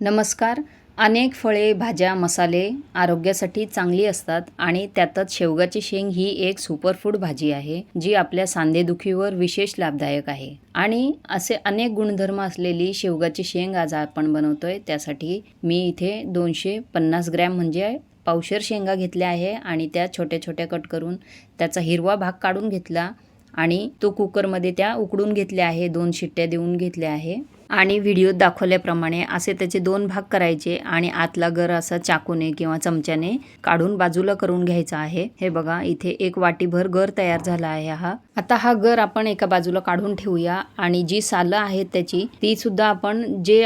नमस्कार. अनेक फळे भाज्या मसाले आरोग्यासाठी चांगली असतात आणि त्यातच शेवगाची शेंग ही एक सुपरफूड भाजी आहे जी आपल्या सांधेदुखीवर विशेष लाभदायक आहे. आणि असे अनेक गुणधर्म असलेली शेवगाची शेंग आज आपण बनवतोय त्यासाठी मी इथे दोनशे पन्नास ग्रॅम म्हणजे पावशेर शेंगा घेतल्या आहे आणि त्या छोट्या छोट्या कट करून त्याचा हिरवा भाग काढून घेतला आणि तो कुकरमध्ये त्या उकडून घेतल्या आहे दोन शिट्ट्या देऊन घेतल्या आहे. आणि व्हिडिओत दाखवल्याप्रमाणे असे त्याचे दोन भाग करायचे आणि आतला गर असा चाकूने किंवा चमच्याने काढून बाजूला करून घ्यायचा आहे. हे बघा इथे एक वाटीभर गर तयार झाला आहे हा. आता हा गर आपण एका बाजूला काढून ठेवूया आणि जी सालं आहेत त्याची ती सुद्धा आपण जे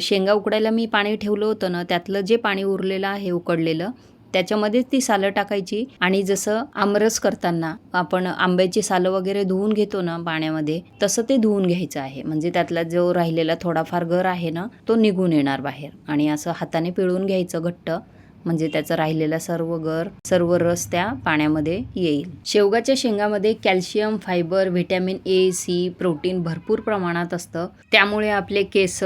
शेंगा उकडायला मी पाणी ठेवलं होतं ना त्यातलं जे पाणी उरलेलं आहे उकडलेलं त्याच्यामध्येच ती सालं टाकायची आणि जसं आमरस करताना आपण आंब्याची सालं वगैरे धुवून घेतो ना पाण्यामध्ये तसं ते धुवून घ्यायचं आहे. म्हणजे त्यातला जो राहिलेला थोडाफार घर आहे ना तो निघून येणार बाहेर. आणि असं हाताने पिळून घ्यायचं घट्ट. म्हणजे त्याचा राहिलेला सर्व गर सर्व रस त्या पाण्यामध्ये येईल. शेवगाच्या शेंगामध्ये calcium fibre vitamin A C protein भरपूर प्रमाणात असतं. त्यामुळे आपले केस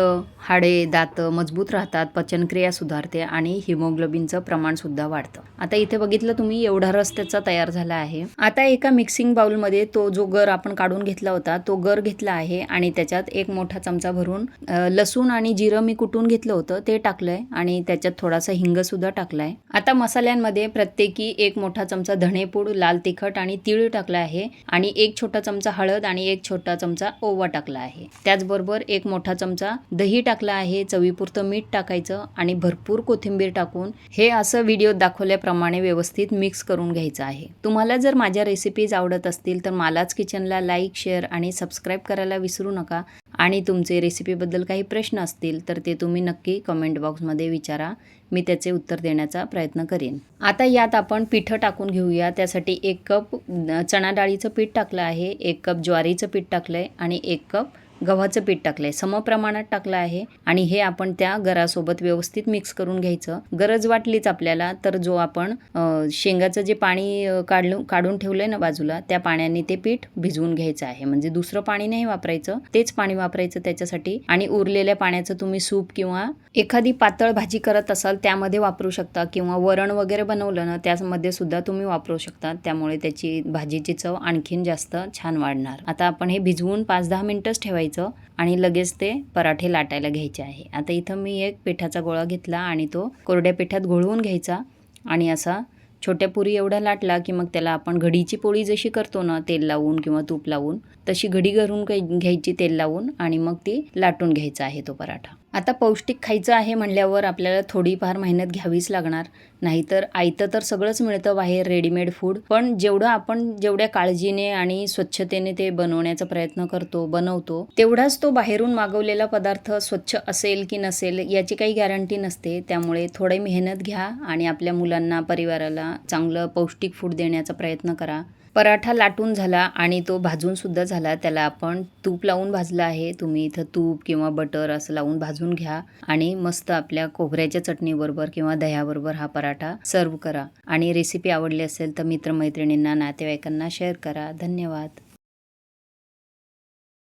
हाडे दात मजबूत राहतात पचनक्रिया सुधारते आणि हिमोग्लोबिनचं प्रमाण सुद्धा वाढतं. आता इथे बघितलं तुम्ही एवढा रस त्याचा तयार झाला आहे. आता एका मिक्सिंग बाउलमध्ये तो जो गर आपण काढून घेतला होता तो गर घेतला आहे आणि त्याच्यात एक मोठा चमचा भरून लसूण आणि जिरं मी कुटून घेतलं होतं ते टाकलंय आणि त्याच्यात थोडासा हिंग सुद्धा टाकलाय. आता मसाल्यांमध्ये प्रत्येकी एक मोठा चमचा धणेपूड लाल तिखट आणि तीळ टाकला आहे आणि एक छोटा चमचा हळद आणि एक छोटा चमचा ओवा टाकला आहे. त्याचबरोबर एक मोठा चमचा दही टाकला आहे चवीपुरतं मीठ टाकायचं आणि भरपूर कोथिंबीर टाकून हे असं व्हिडिओ दाखवल्याप्रमाणे व्यवस्थित मिक्स करून घ्यायचं आहे. तुम्हाला जर माझ्या रेसिपीज आवडत असतील तर मालाच किचनला लाईक शेअर आणि सबस्क्राईब करायला विसरू नका. आणि तुमचे रेसिपीबद्दल काही प्रश्न असतील तर ते तुम्ही नक्की कमेंट बॉक्समध्ये विचारा. मी त्याचे उत्तर देण्याचा प्रयत्न करीन. आता यात आपण पिठं टाकून घेऊया. त्यासाठी एक कप अ, चणा डाळीचं पीठ टाकलं आहे एक कप ज्वारीचं पीठ टाकलं आहे आणि एक कप गव्हाचं पीठ टाकलंय. समप्रमाणात टाकलं आहे आणि हे आपण त्या गरासोबत व्यवस्थित मिक्स करून घ्यायचं. गरज वाटलीच आपल्याला तर जो आपण शेंगाचं जे पाणी काढलं काढून ठेवलंय ना बाजूला त्या पाण्याने ते पीठ भिजवून घ्यायचं आहे. म्हणजे दुसरं पाणी नाही वापरायचं तेच पाणी वापरायचं त्याच्यासाठी. आणि उरलेल्या पाण्याचं तुम्ही सूप किंवा एखादी पातळ भाजी करत असाल त्यामध्ये वापरू शकता. किंवा वरण वगैरे बनवलं ना त्यामध्ये सुद्धा तुम्ही वापरू शकता. त्यामुळे त्याची भाजीची चव आणखीन जास्त छान वाढणार. आता आपण हे भिजवून पाच दहा मिनिटच ठेवायचं. आणि लगेच ते पराठे लाटायला घ्यायचे आहे. आता इथं मी एक पिठाचा गोळा घेतला आणि तो कोरड्या पिठात घोळवून घ्यायचा आणि असा छोट्या पुरी एवढा लाटला की मग त्याला आपण घडीची पोळी जशी करतो ना तेल लावून किंवा तूप लावून तशी घडी घरून घ्यायची तेल लावून आणि मग ती लाटून घ्यायचा आहे तो पराठा. आता पौष्टिक खायचं आहे म्हणल्यावर आपल्याला थोडीफार मेहनत घ्यावीच लागणार. नाहीतर आयतं तर सगळंच मिळतं बाहेर रेडीमेड फूड पण जेवढं आपण जेवढ्या काळजीने आणि स्वच्छतेने ते बनवण्याचा प्रयत्न करतो बनवतो तेवढाच तो बाहेरून मागवलेला पदार्थ स्वच्छ असेल की नसेल याची काही गॅरंटी नसते. त्यामुळे थोडी मेहनत घ्या आणि आपल्या मुलांना परिवाराला चांगलं पौष्टिक फूड देण्याचा प्रयत्न करा. पराठा लाटून झाला आणि तो भाजून सुद्धा झाला. त्याला आपण तूप लावून भाजला आहे. तुम्ही इथं तूप किंवा बटर असं लावून भाजून भाजून घ्या आणि मस्त आपल्या खोबऱ्याच्या चटणीबरोबर किंवा दह्याबरोबर हा पराठा सर्व करा. आणि रेसिपी आवडली असेल तर मित्रमैत्रिणींना नातेवाईकांना शेअर करा. धन्यवाद.